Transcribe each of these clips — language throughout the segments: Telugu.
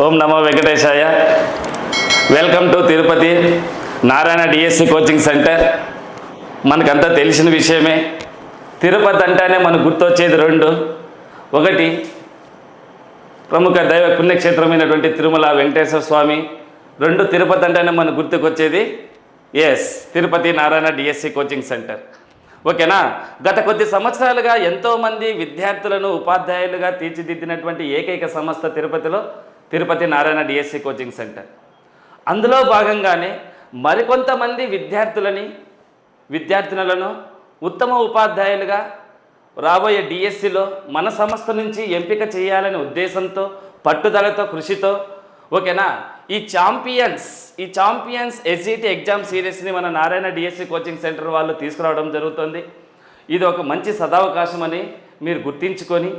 ఓం నమో వెంకటేశాయ. Welcome to Tirupati Narayana DSC coaching centre మనకంతా తెలిసిన విషయమే. తిరుపతి అంటేనే మనకు గుర్తొచ్చేది రెండు. ఒకటి ప్రముఖ దైవ పుణ్యక్షేత్రమైనటువంటి తిరుమల వెంకటేశ్వర స్వామి. రెండు తిరుపతి అంటేనే మనకు గుర్తుకొచ్చేది S Tirupati Narayana DSC coaching centre ఓకేనా? గత కొద్ది సంవత్సరాలుగా ఎంతోమంది విద్యార్థులను ఉపాధ్యాయులుగా తీర్చిదిద్దినటువంటి ఏకైక సంస్థ తిరుపతిలో Tirupati Narayana DSC coaching centre. అందులో భాగంగానే మరికొంతమంది విద్యార్థులని విద్యార్థినులను ఉత్తమ ఉపాధ్యాయులుగా రాబోయే డిఎస్సిలో మన సంస్థ నుంచి ఎంపిక చేయాలనే ఉద్దేశంతో పట్టుదలతో కృషితో ఓకేనా? ఈ ఛాంపియన్స్ ఈ ఛాంపియన్స్ ఎస్జిటి ఎగ్జామ్ సిరీస్ని మన నారాయణ డిఎస్సి కోచింగ్ సెంటర్ వాళ్ళు తీసుకురావడం జరుగుతుంది. ఇది ఒక మంచి సదావకాశం అని మీరు గుర్తించుకొని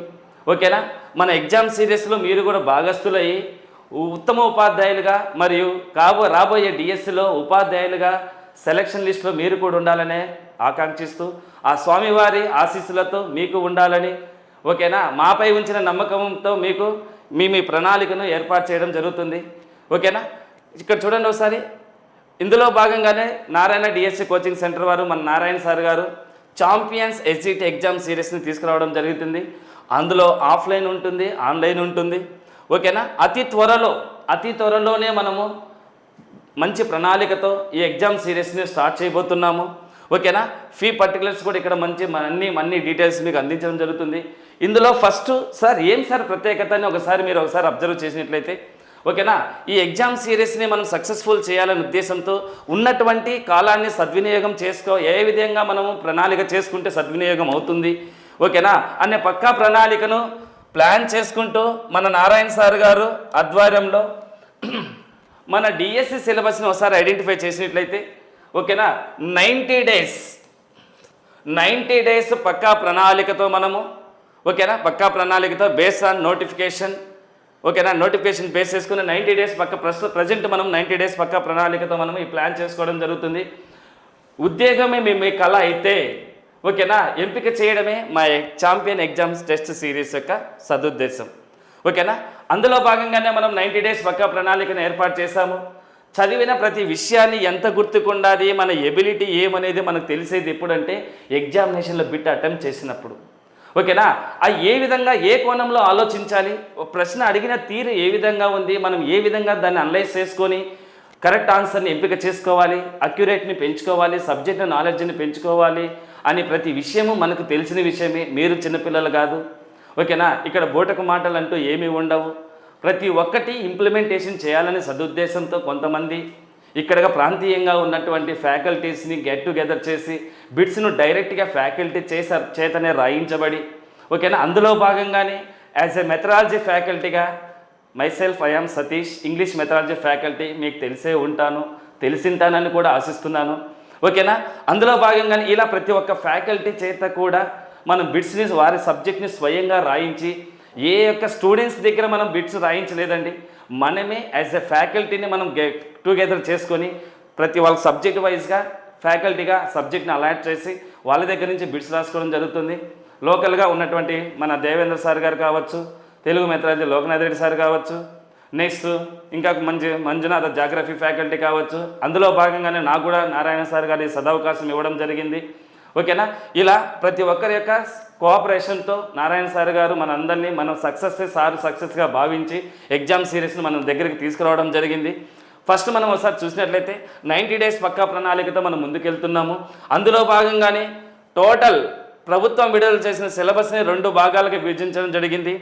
ఓకేనా? మన ఎగ్జామ్ సిరీస్లో మీరు కూడా భాగస్థులయ్యి ఉత్తమ ఉపాధ్యాయులుగా మరియు కాబో రాబోయే డిఎస్సిలో ఉపాధ్యాయులుగా సెలక్షన్ లిస్టులో మీరు కూడా ఉండాలనే ఆకాంక్షిస్తూ ఆ స్వామివారి ఆశీస్సులతో మీకు ఉండాలని ఓకేనా? మాపై ఉంచిన నమ్మకంతో మీకు మీ మీ ప్రణాళికను ఏర్పాటు చేయడం జరుగుతుంది. ఓకేనా? ఇక్కడ చూడండి ఒకసారి. ఇందులో భాగంగానే నారాయణ డిఎస్సి కోచింగ్ సెంటర్ వారు మన Narayana sir garu champions SGT exam సిరీస్ని తీసుకురావడం జరుగుతుంది. అందులో ఆఫ్లైన్ ఉంటుంది ఆన్లైన్ ఉంటుంది. ఓకేనా? అతి త్వరలో అతి త్వరలోనే మనము మంచి ప్రణాళికతో ఈ ఎగ్జామ్ సిరీస్ని స్టార్ట్ చేయబోతున్నాము. ఓకేనా? ఫీ పర్టికులర్స్ కూడా ఇక్కడ మంచి అన్ని అన్ని డీటెయిల్స్ మీకు అందించడం జరుగుతుంది. ఇందులో ఫస్ట్ సార్ ఏం సార్ ప్రత్యేకత అని ఒకసారి మీరు ఒకసారి అబ్జర్వ్ చేసినట్లయితే ఓకేనా? ఈ ఎగ్జామ్ సిరీస్ని మనం సక్సెస్ఫుల్ చేయాలనే ఉద్దేశంతో ఉన్నటువంటి కాలాన్ని సద్వినియోగం చేసుకో ఏ విధంగా మనము ప్రణాళిక చేసుకుంటే సద్వినియోగం అవుతుంది ఓకేనా? అనే పక్కా ప్రణాళికను ప్లాన్ చేసుకుంటూ మన నారాయణ సార్ గారు ఆధ్వర్యంలో మన డిఎస్సి సిలబస్ని ఒకసారి ఐడెంటిఫై చేసినట్లయితే ఓకేనా? Ninety days. నైంటీ డేస్ పక్కా ప్రణాళికతో మనము ఓకేనా? పక్కా ప్రణాళికతో బేస్ ఆన్ నోటిఫికేషన్ ఓకేనా? నోటిఫికేషన్ బేస్ చేసుకుని నైంటీ డేస్ పక్క ప్రస్తుత ప్రజెంట్ మనం నైంటీ డేస్ పక్క ప్రణాళికతో మనం ఈ ప్లాన్ చేసుకోవడం జరుగుతుంది. ఉద్యోగమే మీ మీ కళ అయితే ఓకేనా? ఎంపిక చేయడమే మా ఛాంపియన్ ఎగ్జామ్స్ టెస్ట్ సిరీస్ యొక్క సదుద్దేశం. ఓకేనా? అందులో భాగంగానే మనం నైంటీ డేస్ పక్క ప్రణాళికను ఏర్పాటు చేశాము. చదివిన ప్రతి విషయాన్ని ఎంత గుర్తుకుండాలి మన ఎబిలిటీ ఏమనేది మనకు తెలిసేది ఎప్పుడంటే ఎగ్జామినేషన్లో బిట్ అటెంప్ట్ చేసినప్పుడు. ఓకేనా? ఆ ఏ విధంగా ఏ కోణంలో ఆలోచించాలి? ప్రశ్న అడిగిన తీరు ఏ విధంగా ఉంది? మనం ఏ విధంగా దాన్ని అనలైజ్ చేసుకొని కరెక్ట్ ఆన్సర్ని ఎంపిక చేసుకోవాలి? అక్యురేట్ని పెంచుకోవాలి? సబ్జెక్ట్ నాలెడ్జ్ని పెంచుకోవాలి? అని ప్రతి విషయము మనకు తెలిసిన విషయమే. మీరు చిన్నపిల్లలు కాదు. ఓకేనా? ఇక్కడ బోటకు మాటలు అంటూ ఏమీ ఉండవు. ప్రతి ఒక్కటి ఇంప్లిమెంటేషన్ చేయాలనే సదుద్దేశంతో కొంతమంది ఇక్కడ ప్రాంతీయంగా ఉన్నటువంటి ఫ్యాకల్టీస్ని గెట్ టుగెదర్ చేసి బిట్స్ను డైరెక్ట్గా ఫ్యాకల్టీ చేసే చేతనే రాయించబడి ఓకేనా? అందులో భాగంగానే as a methodology ఫ్యాకల్టీగా myself I'm Satish English methodology faculty మీకు తెలిసే ఉంటాను తెలిసింటానని కూడా ఆశిస్తున్నాను. ఓకేనా? అందులో భాగంగానే ఇలా ప్రతి ఒక్క ఫ్యాకల్టీ చేత కూడా మనం బిట్స్ని వారి సబ్జెక్ట్ని స్వయంగా రాయించి ఏ యొక్క స్టూడెంట్స్ దగ్గర మనం బిట్స్ రాయించలేదండి మనమే యాజ్ ఎ ఫ్యాకల్టీని మనం గెట్ టుగెదర్ చేసుకొని ప్రతి వాళ్ళ సబ్జెక్ట్ వైజ్గా ఫ్యాకల్టీగా సబ్జెక్ట్ని అలాట్ చేసి వాళ్ళ దగ్గర నుంచి బిట్స్ రాసుకోవడం జరుగుతుంది. లోకల్గా ఉన్నటువంటి మన దేవేంద్ర సార్ గారు కావచ్చు తెలుగు మెథడాలజీ లోకనాథ్ రెడ్డి సార్ కావచ్చు నెక్స్ట్ ఇంకా మంచి మంజునాథ జాగ్రఫీ ఫ్యాకల్టీ కావచ్చు. అందులో భాగంగానే నాకు కూడా నారాయణ సార్ గారి సదవకాశం ఇవ్వడం జరిగింది. ఓకేనా? ఇలా ప్రతి ఒక్కరి యొక్క కోఆపరేషన్తో నారాయణ సార్ గారు మనందరినీ మనం సక్సెస్ సార్ సక్సెస్గా భావించి ఎగ్జామ్ సిరీస్ని మనం దగ్గరికి తీసుకురావడం జరిగింది. ఫస్ట్ మనం ఒకసారి చూసినట్లయితే నైంటీ డేస్ పక్కా ప్రణాళికతో మనం ముందుకెళ్తున్నాము. అందులో భాగంగానే టోటల్ ప్రభుత్వం విడుదల చేసిన సిలబస్ని రెండు భాగాలుగా విభజించడం జరిగింది.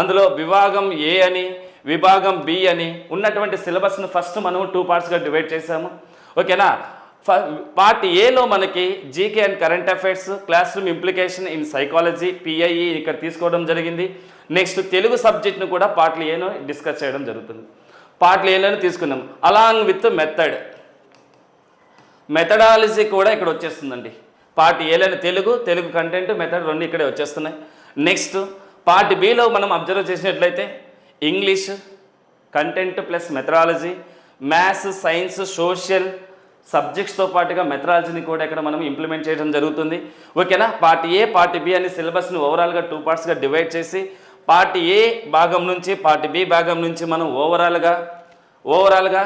అందులో విభాగం ఏ అని విభాగం బి అని ఉన్నటువంటి సిలబస్ను ఫస్ట్ మనం టూ పార్ట్స్గా డివైడ్ చేసాము ఓకేనా? ఫ- పార్ట్ ఏలో మనకి GK and current affairs classroom implication in psychology PIE ఇక్కడ తీసుకోవడం జరిగింది. నెక్స్ట్ తెలుగు సబ్జెక్ట్ను కూడా పార్ట్లు ఏను డిస్కస్ చేయడం జరుగుతుంది. పార్ట్లు ఏలోనే తీసుకున్నాం అలాంగ్ విత్ మెథడ్ మెథడాలజీ కూడా ఇక్కడ వచ్చేస్తుందండి. పార్ట్ ఏలోని తెలుగు తెలుగు కంటెంట్ మెథడ్ రెండు ఇక్కడే వచ్చేస్తున్నాయి. నెక్స్ట్ పార్ట్ బిలో మనం అబ్జర్వ్ చేసినట్లయితే English content plus methodology maths science social సబ్జెక్ట్స్తో పాటుగా మెథడాలజీని కూడా ఇక్కడ మనం ఇంప్లిమెంట్ చేయడం జరుగుతుంది. ఓకేనా పార్ట్ ఏ పార్ట్ బి అనే సిలబస్ని ఓవరాల్గా టూ పార్ట్స్గా డివైడ్ చేసి పార్ట్ ఏ భాగం నుంచి పార్ట్ బి భాగం నుంచి మనం ఓవరాల్గా ఓవరాల్గా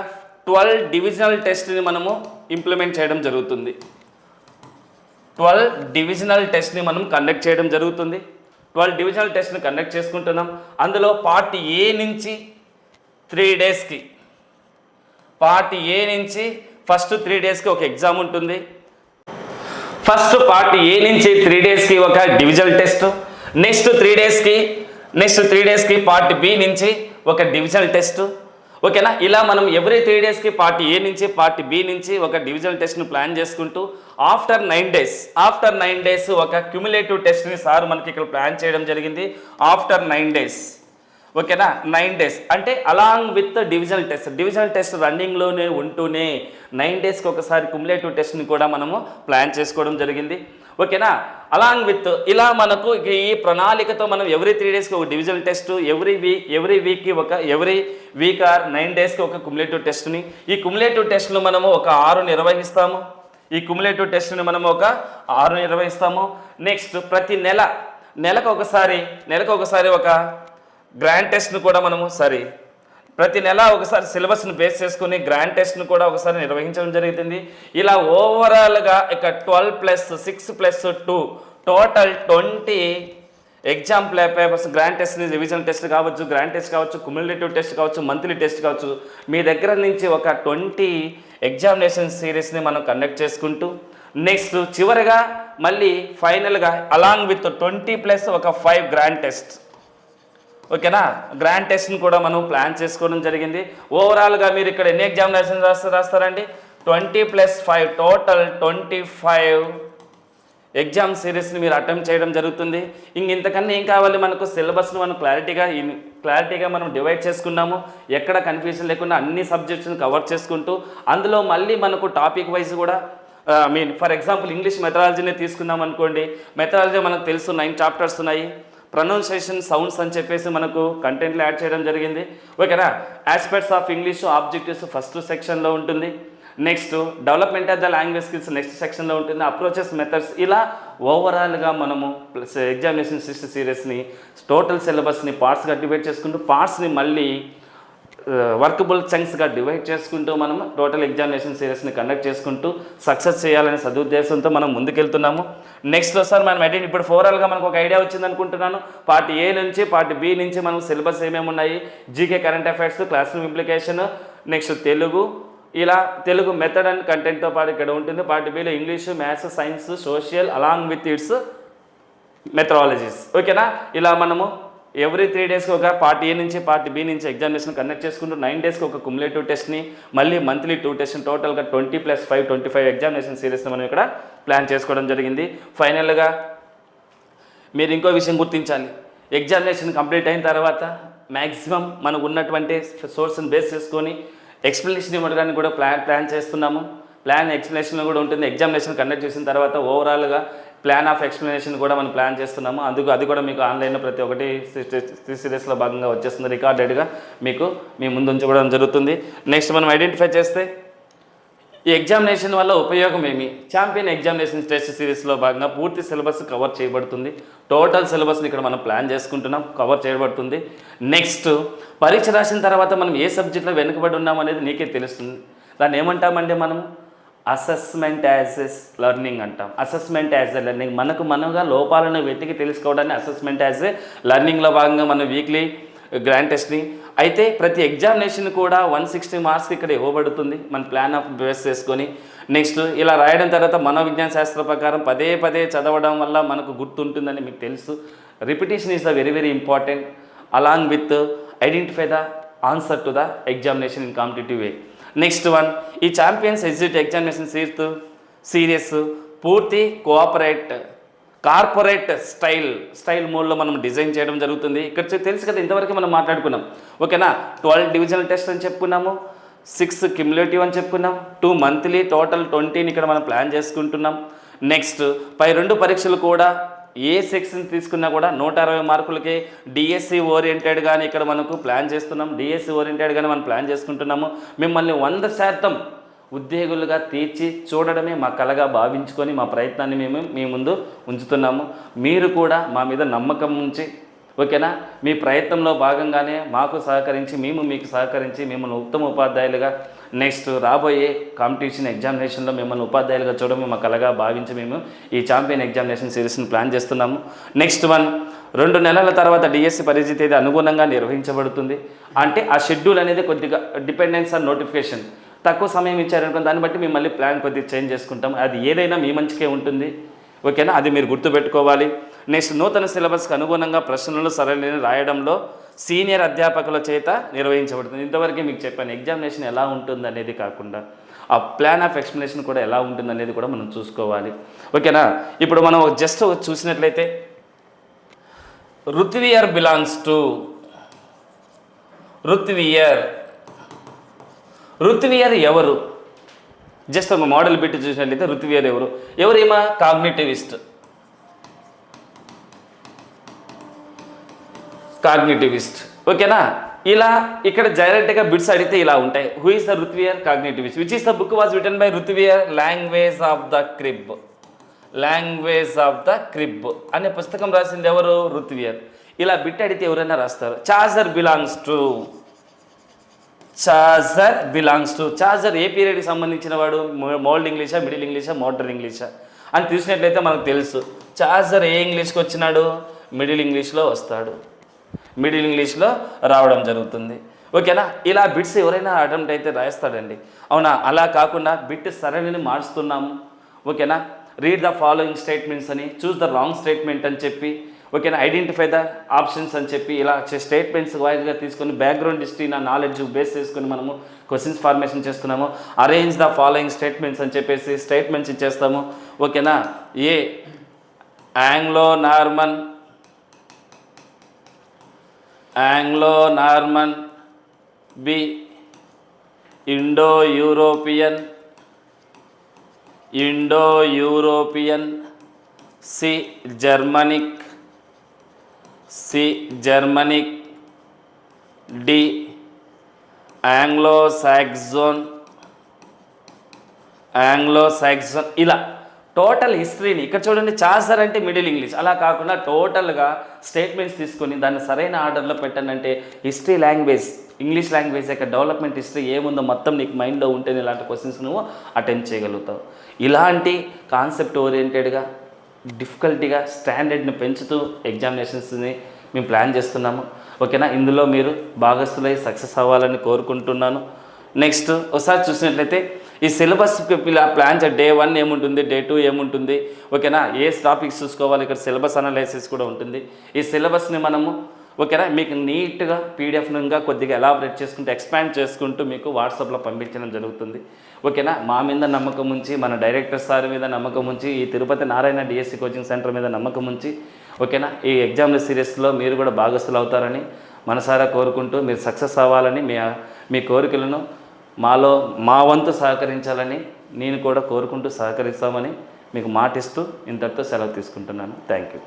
ట్వెల్వ్ డివిజనల్ టెస్ట్ని మనము ఇంప్లిమెంట్ చేయడం జరుగుతుంది. ట్వెల్వ్ డివిజనల్ టెస్ట్ని మనం కండక్ట్ చేయడం జరుగుతుంది. ట్వెల్వ్ డివిజనల్ టెస్ట్ని కండక్ట్ చేసుకుంటున్నాం. అందులో పార్ట్ ఏ నుంచి త్రీ డేస్కి పార్ట్ ఏ నుంచి ఫస్ట్ త్రీ డేస్కి ఒక ఎగ్జామ్ ఉంటుంది. ఫస్ట్ పార్ట్ ఏ నుంచి త్రీ డేస్కి ఒక డివిజనల్ టెస్ట్ నెక్స్ట్ త్రీ డేస్కి నెక్స్ట్ త్రీ డేస్కి పార్ట్ బి నుంచి ఒక డివిజనల్ టెస్ట్. ఓకేనా? ఇలా మనం ఎవ్రీ త్రీ డేస్కి పార్ట్ ఏ నుంచి పార్ట్ బి నుంచి ఒక డివిజనల్ టెస్ట్ను ప్లాన్ చేసుకుంటూ after nine days after nine days ఒక క్యుములేటివ్ టెస్ట్ని సార్ మనకి ఇక్కడ ప్లాన్ చేయడం జరిగింది. ఆఫ్టర్ నైన్ డేస్ ఓకేనా? Nine days. అంటే along with divisional test. Divisional test రన్నింగ్లోనే ఉంటూనే నైన్ డేస్కి ఒకసారి క్యుములేటివ్ టెస్ట్ని కూడా మనము ప్లాన్ చేసుకోవడం జరిగింది. ఓకేనా? అలాంగ్ విత్ ఇలా మనకు ఈ ప్రణాళికతో మనం ఎవ్రీ త్రీ డేస్కి ఒక divisional test every week every వీక్కి ఒక ఎవ్రీ వీక్ ఆర్ నైన్ డేస్కి ఒక కుములేటివ్ టెస్ట్ని ఈ కుములేటివ్ టెస్ట్ను మనము ఒక ఆరు నిర్వహిస్తాము. ఈ కుములేటివ్ టెస్ట్ని మనము ఒక ఆరు నిర్వహిస్తాము నెక్స్ట్ ప్రతి నెల నెలకు ఒకసారి నెలకు ఒకసారి ఒక గ్రాండ్ టెస్ట్ను కూడా మనము సారీ ప్రతి నెల ఒకసారి సిలబస్ను బేస్ చేసుకుని గ్రాండ్ టెస్ట్ను కూడా ఒకసారి నిర్వహించడం జరుగుతుంది. ఇలా ఓవరాల్గా ఇక twelve plus six plus two total twenty exam play papers grand test revision test కావచ్చు గ్రాండ్ టెస్ట్ కావచ్చు కుములేటివ్ టెస్ట్ కావచ్చు మంత్లీ టెస్ట్ కావచ్చు మీ దగ్గర నుంచి ఒక ట్వంటీ ఎగ్జామినేషన్ సిరీస్ని మనం కండక్ట్ చేసుకుంటూ నెక్స్ట్ చివరిగా మళ్ళీ ఫైనల్గా అలాంగ్ విత్ ట్వంటీ ప్లస్ ఒక ఫైవ్ గ్రాండ్ టెస్ట్ ఓకేనా? గ్రాండ్ టెస్ట్ని కూడా మనం ప్లాన్ చేసుకోవడం జరిగింది. ఓవరాల్గా మీరు ఇక్కడ ఎన్ని ఎగ్జామినేషన్ రాస్తారు రాస్తారండి? Twenty plus five total twenty five exam సిరీస్ని మీరు అటెంప్ట్ చేయడం జరుగుతుంది. ఇంక ఇంతకన్నా ఏం కావాలి మనకు? సిలబస్ను మనం క్లారిటీగా క్లారిటీగా మనం డివైడ్ చేసుకున్నాము. ఎక్కడ కన్ఫ్యూజన్ లేకుండా అన్ని సబ్జెక్ట్స్ని కవర్ చేసుకుంటూ అందులో మళ్ళీ మనకు టాపిక్ వైజ్ కూడా I mean for example English మెథడాలజీనే తీసుకుందాం అనుకోండి. మెథడాలజీ మనకు తెలుసు నైన్ చాప్టర్స్ ఉన్నాయి. ప్రొనౌన్సియేషన్ సౌండ్స్ అని చెప్పేసి మనకు కంటెంట్లో యాడ్ చేయడం జరిగింది. ఓకేనా? Aspects of English objectives first సెక్షన్లో ఉంటుంది. Next development of the language skills next సెక్షన్లో ఉంటుంది. అప్రోచెస్ మెథడ్స్ ఇలా ఓవరాల్గా మనము ప్లస్ ఎగ్జామినేషన్ సిక్స్త్ సిరీస్ని టోటల్ సిలబస్ని పార్ట్స్గా డివైడ్ చేసుకుంటూ పార్ట్స్ని మళ్ళీ వర్కబుల్ చంక్స్గా డివైడ్ చేసుకుంటూ మనం టోటల్ ఎగ్జామినేషన్ సిరీస్ని కండక్ట్ చేసుకుంటూ సక్సెస్ చేయాలనే సదుద్దేశంతో మనం ముందుకెళ్తున్నాము. నెక్స్ట్ సార్ మనం అటెండ్ ఇప్పుడు ఓవరాల్గా మనకు ఒక ఐడియా వచ్చింది అనుకుంటున్నాను. పార్ట్ ఏ నుంచి పార్ట్ బి నుంచి మనం సిలబస్ ఏమేమి ఉన్నాయి? GK current affairs class room implication next Telugu ఇలా తెలుగు మెథడ్ అండ్ కంటెంట్తో పాటు ఇక్కడ ఉంటుంది. Part below English maths science social along with its methodologies ఓకేనా ఇలా మనము ఎవ్రీ త్రీ డేస్కి ఒక పార్ట్ ఏ నుంచి పార్ట్ బి నుంచి ఎగ్జామినేషన్ కండక్ట్ చేసుకుంటూ నైన్ డేస్కి ఒక కుములేటివ్ టెస్ట్ని మళ్ళీ మంత్లీ టూ టెస్ట్ టోటల్గా twenty plus five twenty five examination సిరీస్ని మనం ఇక్కడ ప్లాన్ చేసుకోవడం జరిగింది. ఫైనల్గా మీరు ఇంకో విషయం గుర్తించాలి. ఎగ్జామినేషన్ కంప్లీట్ అయిన తర్వాత మ్యాక్సిమం మనకు ఉన్నటువంటి సోర్స్ని బేస్ చేసుకొని ఎక్స్ప్లెనేషన్ ఇవ్వడానికి కూడా ప్లాన్ ప్లాన్ చేస్తున్నాము. ప్లాన్ ఎక్స్ప్లెనేషన్ కూడా ఉంటుంది. ఎగ్జామినేషన్ కండక్ట్ చేసిన తర్వాత ఓవరాల్గా ప్లాన్ ఆఫ్ ఎక్స్ప్లెనేషన్ కూడా మనం ప్లాన్ చేస్తున్నాము. అందుకు అది కూడా మీకు ఆన్లైన్లో ప్రతి ఒక్కటి సిరీస్లో భాగంగా వచ్చేస్తుంది. రికార్డెడ్గా మీకు మీ ముందు ఉంచడం జరుగుతుంది. నెక్స్ట్ మనం ఐడెంటిఫై చేస్తే ఈ ఎగ్జామినేషన్ వల్ల ఉపయోగం ఏమి? ఛాంపియన్ ఎగ్జామినేషన్ టెస్ట్ సిరీస్లో భాగంగా పూర్తి సిలబస్ కవర్ చేయబడుతుంది. టోటల్ సిలబస్ని ఇక్కడ మనం ప్లాన్ చేసుకుంటున్నాం. కవర్ చేయబడుతుంది. నెక్స్ట్ పరీక్ష రాసిన తర్వాత మనం ఏ సబ్జెక్ట్లో వెనుకబడి ఉన్నాం అనేది నీకే తెలుస్తుంది. దాన్ని ఏమంటామంటే మనం? అసెస్మెంట్ యాజ్ ఎస్ లెర్నింగ్ అంటాం. అసెస్మెంట్ యాజ్ ఎ లెర్నింగ్ మనకు మనగా లోపాలను వెతికి తెలుసుకోవడానికి అసెస్మెంట్ యాజ్ ఎ లెర్నింగ్లో భాగంగా మనం వీక్లీ గ్రాండ్ టెస్ట్ని అయితే ప్రతి ఎగ్జామినేషన్ కూడా వన్ సిక్స్టీ మార్క్స్ ఇక్కడ ఇవ్వబడుతుంది. మన ప్లాన్ ఆఫ్ బేస్ చేసుకొని నెక్స్ట్ ఇలా రాయడం తర్వాత మనోవిజ్ఞాన శాస్త్ర ప్రకారం పదే పదే చదవడం వల్ల మనకు గుర్తుంటుందని మీకు తెలుసు. Repetition is the very very important along with identify the answer to the examination in competitive way next one ఈ champions exit examination seat serious పూర్తి కోఆపరేట్ కార్పొరేట్ స్టైల్ స్టైల్ మోడ్లో మనం డిజైన్ చేయడం జరుగుతుంది. ఇక్కడ తెలుసు కదా ఇంతవరకు మనం మాట్లాడుకున్నాం. ఓకేనా? ట్వెల్వ్ డివిజనల్ టెస్ట్ అని చెప్పుకున్నాము. సిక్స్ క్యుములేటివ్ అని చెప్పుకున్నాం. టూ మంత్లీ టోటల్ ట్వంటీని ఇక్కడ మనం ప్లాన్ చేసుకుంటున్నాం. నెక్స్ట్ పై రెండు పరీక్షలు కూడా ఏ సెక్షన్ తీసుకున్నా కూడా నూట అరవై మార్కులకి డిఎస్సి ఓరియంటెడ్గానే ఇక్కడ మనకు ప్లాన్ చేస్తున్నాం. డిఎస్సి ఓరియంటెడ్గానే మనం ప్లాన్ చేసుకుంటున్నాము. మిమ్మల్ని వంద శాతం ఉద్యోగులుగా తీర్చి చూడడమే మా కలగా భావించుకొని మా ప్రయత్నాన్ని మేము మీ ముందు ఉంచుతున్నాము. మీరు కూడా మా మీద నమ్మకం ఉంచి ఓకేనా? మీ ప్రయత్నంలో భాగంగానే మాకు సహకరించి మేము మీకు సహకరించి మిమ్మల్ని ఉత్తమ ఉపాధ్యాయులుగా నెక్స్ట్ రాబోయే కాంపిటీషన్ ఎగ్జామినేషన్లో మిమ్మల్ని ఉపాధ్యాయులుగా చూడడం మా కలగా భావించి మేము ఈ ఛాంపియన్ ఎగ్జామినేషన్ సిరీస్ని ప్లాన్ చేస్తున్నాము. నెక్స్ట్ వన్ రెండు నెలల తర్వాత డిఎస్సి పరిస్థితి అయితే అనుగుణంగా నిర్వహించబడుతుంది. అంటే ఆ షెడ్యూల్ అనేది కొద్దిగా డిపెండెన్స్ ఆన్ నోటిఫికేషన్? తక్కువ సమయం ఇచ్చారనుకో దాన్ని బట్టి మేము మళ్ళీ ప్లాన్ కొద్దిగా చేంజ్ చేసుకుంటాం. అది ఏదైనా మీ మంచికే ఉంటుంది. ఓకేనా? అది మీరు గుర్తుపెట్టుకోవాలి. నెక్స్ట్ నూతన సిలబస్కి అనుగుణంగా ప్రశ్నలు సరళిని రాయడంలో సీనియర్ అధ్యాపకుల చేత నిర్వహించబడుతుంది. ఇంతవరకు మీకు చెప్పాను ఎగ్జామినేషన్ ఎలా ఉంటుంది అనేది కాకుండా ఆ ప్లాన్ ఆఫ్ ఎక్స్ప్లెనేషన్ కూడా ఎలా ఉంటుంది అనేది కూడా మనం చూసుకోవాలి. ఓకేనా? ఇప్పుడు మనం జస్ట్ చూసినట్లయితే రుత్వియర్ బిలాంగ్స్ టు రుత్వియర్ రుత్వియర్ ఎవరు? జస్ట్ ఒక మోడల్ పెట్టి చూసినట్లయితే రుత్వియర్ ఎవరు? ఎవరేమా? కాగ్నిటివిస్ట్. కాగ్నిటివిస్ట్. ఓకేనా? ఇలా ఇక్కడ డైరెక్ట్గా బిట్స్ అడిగితే ఇలా ఉంటాయి. Who is the Ruth Weir cognitivist? Which is the book was written by Ruth Weir language of the crib language of the crib అనే పుస్తకం రాసింది ఎవరు? రుత్వియర్ ఇలా బిట్ అడిగితే ఎవరైనా రాస్తారు. Chaucer belongs to Chaucer belongs to Chaucer ఏ పీరియడ్కి సంబంధించిన వాడు? మోల్డ్ ఇంగ్లీషా మిడిల్ ఇంగ్లీషా మోడర్న్ ఇంగ్లీషా అని చూసినట్లయితే మనకు తెలుసు. చార్జర్ ఏ ఇంగ్లీష్కి వచ్చినాడు? మిడిల్ ఇంగ్లీష్లో వస్తాడు. మిడిల్ ఇంగ్లీష్లో రావడం జరుగుతుంది. ఓకేనా ఇలా బిట్స్ ఎవరైనా అటెంప్ట్ అయితే రాయిస్తాడండి అవునా? అలా కాకుండా బిట్ సరళిని మారుస్తున్నాము. ఓకేనా రీడ్ ద ఫాలోయింగ్ స్టేట్మెంట్స్ అని చూస్ ద రాంగ్ స్టేట్మెంట్ అని చెప్పి ఓకేనా ఐడెంటిఫై ద ఆప్షన్స్ అని చెప్పి ఇలా స్టేట్మెంట్స్ వైజ్గా తీసుకొని బ్యాక్గ్రౌండ్ హిస్టరీ నా నాలెడ్జ్ బేస్ చేసుకొని మనము క్వశ్చన్స్ ఫార్మేషన్ చేస్తున్నాము. అరేంజ్ ద ఫాలోయింగ్ స్టేట్మెంట్స్ అని చెప్పేసి స్టేట్మెంట్స్ ఇచ్చేస్తాము. ఓకేనా A Anglo Norman Anglo Norman B Indo European Indo European C Germanic C Germanic D Anglo Saxon Anglo Saxon ఇలా టోటల్ హిస్టరీని ఇక్కడ చూడండి చాసర్ అంటే మిడిల్ ఇంగ్లీష్. అలా కాకుండా టోటల్గా స్టేట్మెంట్స్ తీసుకొని దాన్ని సరైన ఆర్డర్లో పెట్టానంటే హిస్టరీ లాంగ్వేజ్ ఇంగ్లీష్ లాంగ్వేజ్ యొక్క డెవలప్మెంట్ హిస్టరీ ఏముందో మొత్తం నీకు మైండ్లో ఉంటేనే ఇలాంటి క్వశ్చన్స్ నువ్వు అటెంప్ట్ చేయగలుగుతావు. ఇలాంటి కాన్సెప్ట్ ఓరియంటెడ్గా డిఫికల్టీగా స్టాండర్డ్ని పెంచుతూ ఎగ్జామినేషన్స్ని మేము ప్లాన్ చేస్తున్నాము. ఓకేనా? ఇందులో మీరు భాగస్థులై సక్సెస్ అవ్వాలని కోరుకుంటున్నాను. నెక్స్ట్ ఒకసారి చూసినట్లయితే ఈ సిలబస్ ఇలా ప్లాన్ డే వన్ ఏముంటుంది డే టూ ఏముంటుంది? ఓకేనా? ఏ టాపిక్స్ చూసుకోవాలి? ఇక్కడ సిలబస్ అనాలైసిస్ కూడా ఉంటుంది. ఈ సిలబస్ని మనము ఓకేనా? మీకు నీట్గా పీడిఎఫ్గా కొద్దిగా ఎలాబరేట్ చేసుకుంటూ ఎక్స్పాండ్ చేసుకుంటూ మీకు వాట్సాప్లో పంపించడం జరుగుతుంది. ఓకేనా? మా మీద నమ్మకం ఉంచి మన డైరెక్టర్ సార్ మీద నమ్మకం ఉంచి ఈ Tirupati Narayana DSC coaching centre మీద నమ్మకం ఉంచి ఓకేనా? ఈ ఎగ్జామ్ల సిరీస్లో మీరు కూడా భాగస్థులు అవుతారని మనసారా కోరుకుంటూ మీరు సక్సెస్ అవ్వాలని మీ మీ కోరికలను మాలో మా వంతు సహకరించాలని నేను కూడా కోరుకుంటూ సహకరిస్తామని మీకు మాటిస్తూ ఇంతటితో సెలవు తీసుకుంటున్నాను. Thank you